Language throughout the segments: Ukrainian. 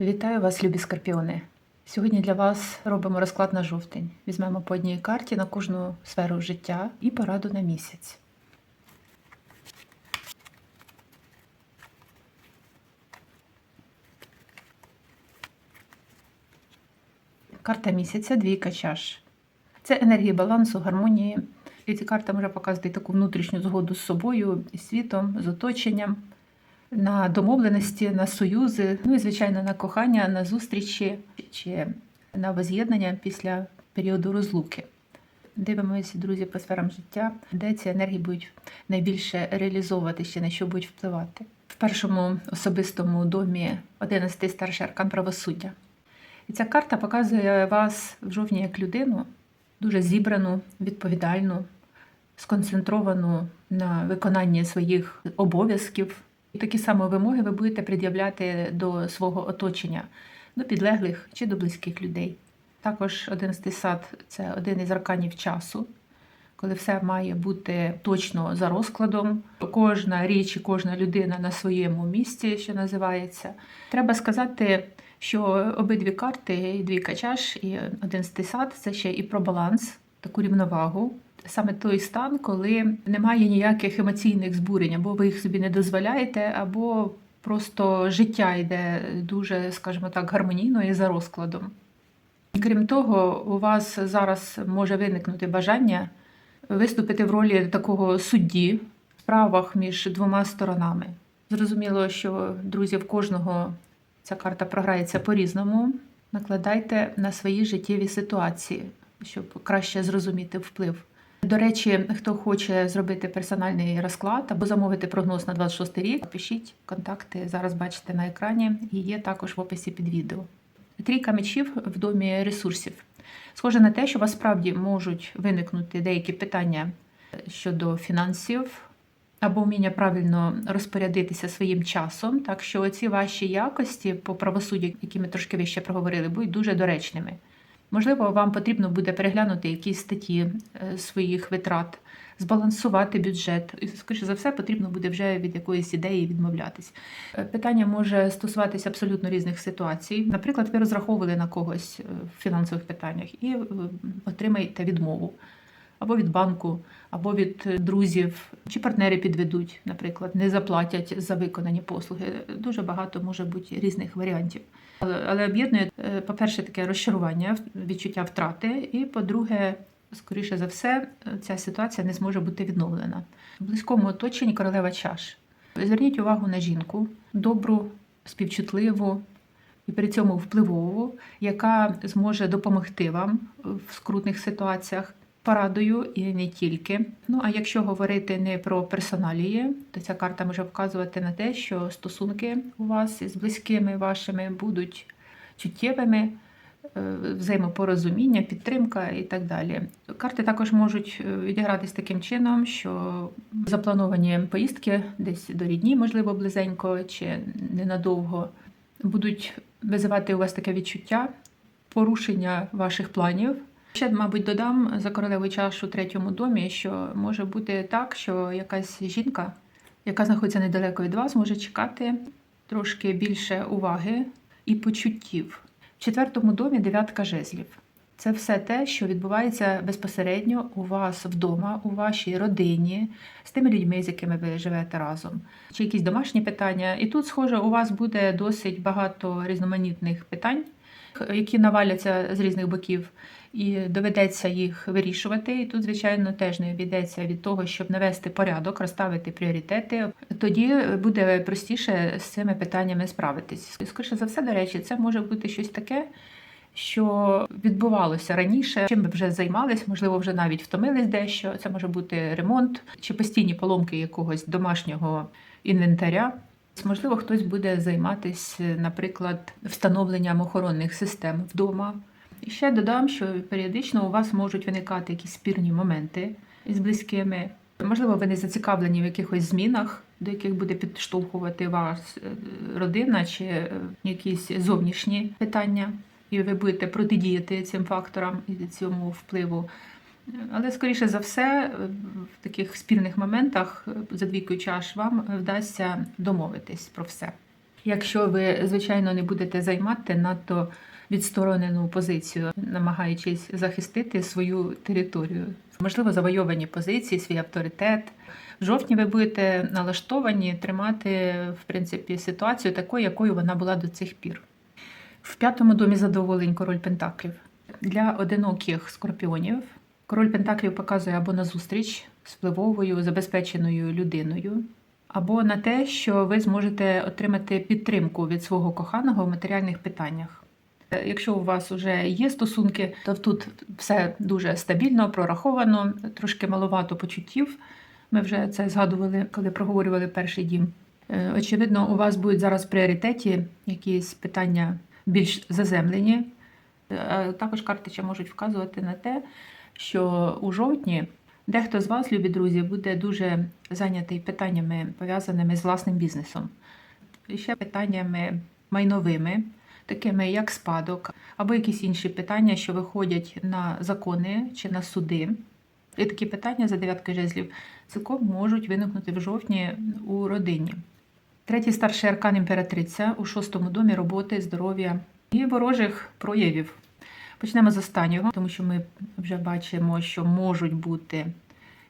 Вітаю вас, любі скорпіони! Сьогодні для вас робимо розклад на жовтень. Візьмемо по одній карті на кожну сферу життя і пораду на місяць. Карта місяця двійка чаш. Це енергія балансу, гармонії. І ця карта може показувати таку внутрішню згоду з собою, і світом, з оточенням, на домовленості, на союзи, ну і, звичайно, на кохання, на зустрічі чи на воз'єднання після періоду розлуки. Дивимося, друзі, по сферам життя, де ці енергії будуть найбільше реалізовуватися, на що будуть впливати. В першому особистому домі 11 старший аркан правосуддя. І ця карта показує вас в жовтні як людину, дуже зібрану, відповідальну, сконцентровану на виконанні своїх обов'язків. І такі самі вимоги ви будете пред'являти до свого оточення, до підлеглих чи до близьких людей. Також 11 сад це один із арканів часу, коли все має бути точно за розкладом. Кожна річ і кожна людина на своєму місці, що називається. Треба сказати, що обидві карти, і двійка чаш, і 11 сад це ще і про баланс, таку рівновагу. Саме той стан, коли немає ніяких емоційних збурень, або ви їх собі не дозволяєте, або просто життя йде дуже, скажімо так, гармонійно і за розкладом. Крім того, у вас зараз може виникнути бажання виступити в ролі такого судді в справах між двома сторонами. Зрозуміло, що друзі, в кожного ця карта програється по-різному. Накладайте на свої життєві ситуації, щоб краще зрозуміти вплив. До речі, хто хоче зробити персональний розклад або замовити прогноз на 26 рік, пишіть контакти. Зараз бачите на екрані і є також в описі під відео. Трійка мечів в домі ресурсів. Схоже на те, що у вас справді можуть виникнути деякі питання щодо фінансів або вміння правильно розпорядитися своїм часом. Так що ці ваші якості по правосуддю, які ми трошки вище проговорили, будуть дуже доречними. Можливо, вам потрібно буде переглянути якісь статті е, своїх витрат, збалансувати бюджет. І, скоріше за все, потрібно буде вже від якоїсь ідеї відмовлятись. Е, Питання може стосуватися абсолютно різних ситуацій. Наприклад, ви розраховували на когось е, в фінансових питаннях і отримаєте відмову. Або від банку, або від друзів, чи партнери підведуть, наприклад, не заплатять за виконані послуги. Дуже багато може бути різних варіантів. Але, але об'єднує, е, по-перше, таке розчарування, відчуття втрати, і по-друге, скоріше за все, ця ситуація не зможе бути відновлена. В близькому оточенні королева чаш. Зверніть увагу на жінку, добру, співчутливу і при цьому впливову, яка зможе допомогти вам в скрутних ситуаціях. Порадою і не тільки. Ну а якщо говорити не про персоналії, то ця карта може вказувати на те, що стосунки у вас з близькими вашими будуть чуттєвими, е, взаємопорозуміння, підтримка і так далі. Карти також можуть е, відігратись таким чином, що заплановані поїздки десь до рідні, можливо, близенько чи ненадовго, будуть визивати у вас таке відчуття порушення ваших планів. Ще, мабуть, додам за королеву чашу третьому домі, що може бути так, що якась жінка, яка знаходиться недалеко від вас, може чекати трошки більше уваги і почуттів. В четвертому домі дев'ятка жезлів. Це все те, що відбувається безпосередньо у вас вдома, у вашій родині, з тими людьми, з якими ви живете разом, чи якісь домашні питання. І тут, схоже, у вас буде досить багато різноманітних питань, які наваляться з різних боків і доведеться їх вирішувати. І тут, звичайно, теж не обійдеться від того, щоб навести порядок, розставити пріоритети. Тоді буде простіше з цими питаннями справитись. Скоріше за все, до речі, це може бути щось таке. Що відбувалося раніше, чим ви вже займались, можливо, вже навіть втомились дещо. Це може бути ремонт чи постійні поломки якогось домашнього інвентаря. Можливо, хтось буде займатися, наприклад, встановленням охоронних систем вдома. І ще додам, що періодично у вас можуть виникати якісь спірні моменти із близькими. Можливо, ви не зацікавлені в якихось змінах, до яких буде підштовхувати вас е, родина чи е, якісь зовнішні питання, і ви будете протидіяти цим факторам і цьому впливу. Але, скоріше за все, в таких спірних моментах за двійкою чаш вам вдасться домовитись про все. Якщо ви, звичайно, не будете займати надто відсторонену позицію, намагаючись захистити свою територію, можливо, завойовані позиції, свій авторитет. В жовтні ви будете налаштовані тримати в принципі ситуацію такою, якою вона була до цих пір. В п'ятому домі задоволень король Пентаклів. Для одиноких скорпіонів король Пентаклів показує або на зустріч з впливовою, забезпеченою людиною, або на те, що ви зможете отримати підтримку від свого коханого в матеріальних питаннях. Е, Якщо у вас вже є стосунки, то тут все дуже стабільно, прораховано, трошки маловато почуттів. Ми вже це згадували, коли проговорювали перший дім. Е, Очевидно, у вас будуть зараз в пріоритеті якісь питання більш заземлені. Е, Також карти ще можуть вказувати на те, що у жовтні дехто з вас, любі друзі, буде дуже зайнятий питаннями, пов'язаними з власним бізнесом. І ще питаннями майновими, такими як спадок, або якісь інші питання, що виходять на закони чи на суди. І такі питання за дев'яткою жезлів цілком можуть виникнути в жовтні у родині. Третій старший аркан імператриця у шостому домі роботи, здоров'я і ворожих проявів. Почнемо з останнього, тому що ми вже бачимо, що можуть бути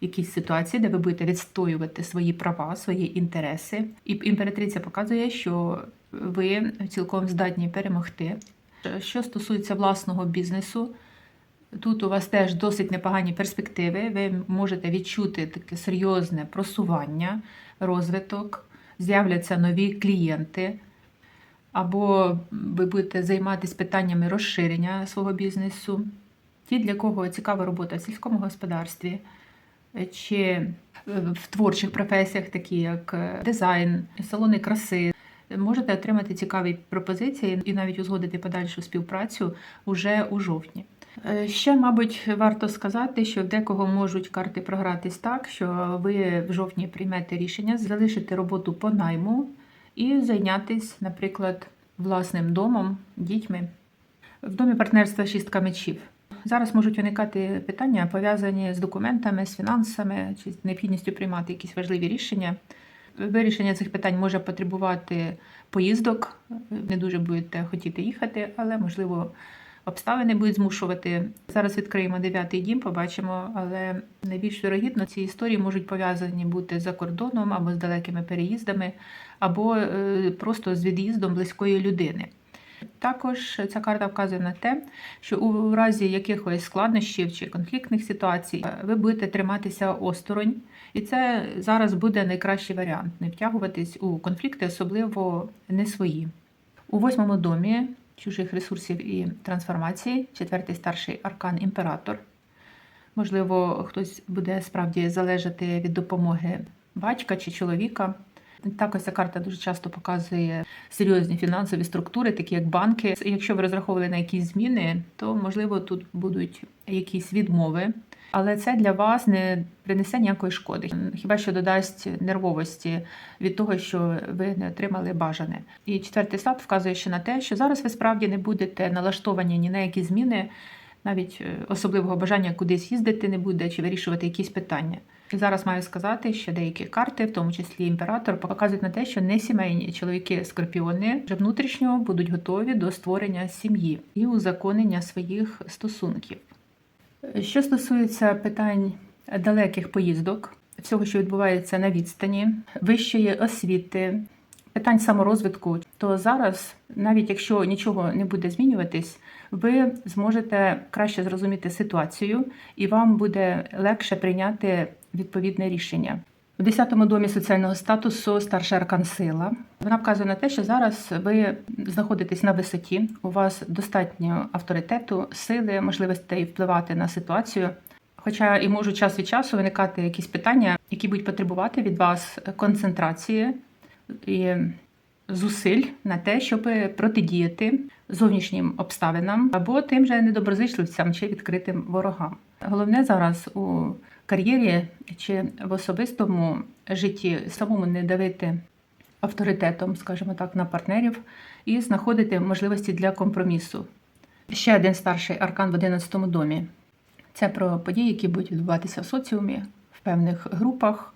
якісь ситуації, де ви будете відстоювати свої права, свої інтереси. І імператриця показує, що ви цілком здатні перемогти. Що стосується власного бізнесу, тут у вас теж досить непогані перспективи. Ви можете відчути таке серйозне просування, розвиток, з'являться нові клієнти. Або ви будете займатися питаннями розширення свого бізнесу. Ті, для кого цікава робота в сільському господарстві чи е, в творчих професіях, такі як е, дизайн, салони краси, можете отримати цікаві пропозиції і навіть узгодити подальшу співпрацю уже у жовтні. Е, Ще, мабуть, варто сказати, що декого можуть карти програтись так, що ви в жовтні приймете рішення залишити роботу по найму і зайнятися, наприклад, власним домом, дітьми. В домі партнерства шістка мечів. Зараз можуть виникати питання, пов'язані з документами, з фінансами чи з необхідністю приймати якісь важливі рішення. Вирішення цих питань може потребувати поїздок, не дуже будете хотіти їхати, але можливо обставини будуть змушувати. Зараз відкриємо дев'ятий дім, побачимо, але найбільш вірогідно ці історії можуть пов'язані бути за кордоном або з далекими переїздами, або е, просто з від'їздом близької людини. Також ця карта вказує на те, що у разі якихось складнощів чи конфліктних ситуацій е, ви будете триматися осторонь, і це зараз буде найкращий варіант не втягуватись у конфлікти, особливо не свої. У восьмому домі чужих ресурсів і трансформації, четвертий старший аркан імператор. Можливо, хтось буде справді залежати від допомоги батька чи чоловіка. Також ця карта дуже часто показує серйозні фінансові структури, такі як банки. Якщо ви розраховували на якісь зміни, то можливо тут будуть якісь відмови. Але це для вас не принесе ніякої шкоди, хіба що додасть нервовості від того, що ви не отримали бажане. І четвертий сад вказує ще на те, що зараз ви справді не будете налаштовані ні на які зміни, навіть е, особливого бажання кудись їздити не буде чи вирішувати якісь питання. І зараз маю сказати, що деякі карти, в тому числі імператор, показують на те, що не сімейні чоловіки скорпіони вже внутрішньо будуть готові до створення сім'ї і узаконення своїх стосунків. Що стосується питань далеких поїздок, всього, що відбувається на відстані, вищої освіти, питань саморозвитку, то зараз, навіть якщо нічого не буде змінюватись, ви зможете краще зрозуміти ситуацію, і вам буде легше прийняти відповідне рішення. В 10-му домі соціального статусу старша аркан сила. Вона вказує на те, що зараз ви знаходитесь на висоті, у вас достатньо авторитету, сили, можливостей впливати на ситуацію. Хоча і можуть час від часу виникати якісь питання, які будуть потребувати від вас концентрації і зусиль на те, щоб протидіяти зовнішнім обставинам або тим же недоброзичливцям чи відкритим ворогам. Головне зараз у кар'єрі чи в особистому житті самому не давити авторитетом, скажімо так, на партнерів і знаходити можливості для компромісу. Ще один старший аркан в 11 домі. Це про події, які будуть відбуватися в соціумі, в певних групах.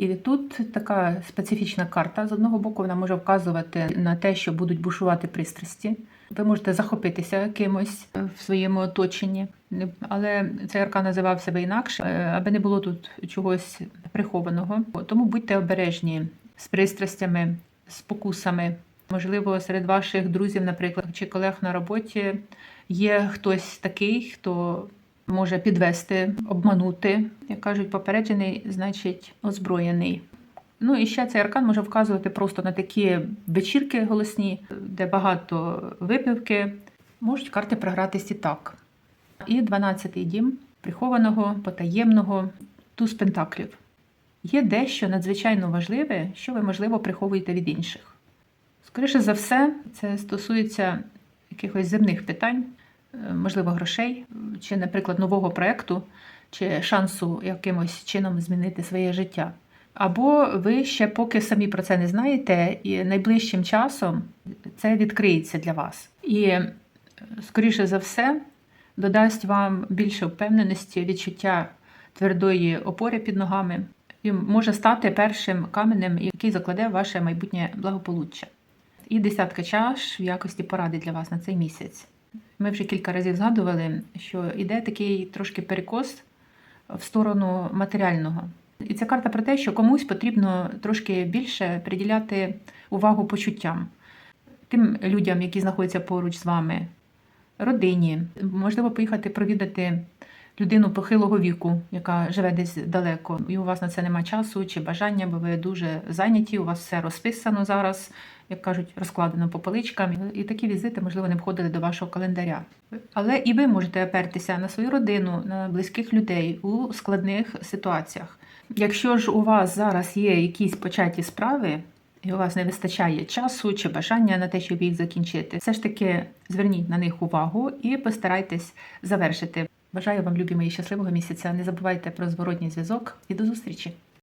І тут така специфічна карта. З одного боку, вона може вказувати на те, що будуть бушувати пристрасті. Ви можете захопитися кимось в своєму оточенні, але цей аркан називав себе інакше, е, аби не було тут чогось прихованого. Тому будьте обережні з пристрастями, з покусами. Можливо, серед ваших друзів, наприклад, чи колег на роботі є хтось такий, хто може підвести, обманути. Як кажуть, попереджений, значить озброєний. Ну і ще цей аркан може вказувати просто на такі вечірки голосні, де багато випивки. Можуть карти програтись і так. І 12-й дім прихованого, потаємного, туз пентаклів. Є дещо надзвичайно важливе, що ви, можливо, приховуєте від інших. Скоріше за все, це стосується якихось земних питань, можливо, грошей, чи, наприклад, нового проєкту, чи шансу якимось чином змінити своє життя. Або ви ще поки самі про це не знаєте, і найближчим часом це відкриється для вас. І, е, скоріше за все, додасть вам більше впевненості, відчуття твердої опори під ногами і може стати першим каменем, який закладе ваше майбутнє благополуччя. І десятка чаш в якості поради для вас на цей місяць. Ми вже кілька разів згадували, що йде такий трошки перекос в сторону матеріального. І ця карта про те, що комусь потрібно трошки більше приділяти увагу почуттям, тим людям, які знаходяться поруч з вами, родині. Можливо, поїхати провідати людину похилого віку, яка живе десь далеко, і у вас на це немає часу чи бажання, бо ви дуже зайняті, у вас все розписано зараз, як кажуть, розкладено по поличкам. І такі візити, можливо, не входили до вашого календаря. Але і ви можете опертися на свою родину, на близьких людей у складних ситуаціях. Якщо ж у вас зараз є якісь початі справи, і у вас не вистачає часу чи бажання на те, щоб їх закінчити, все ж таки зверніть на них увагу і постарайтесь завершити. Бажаю вам, любі мої, щасливого місяця. Не забувайте про зворотній зв'язок і до зустрічі!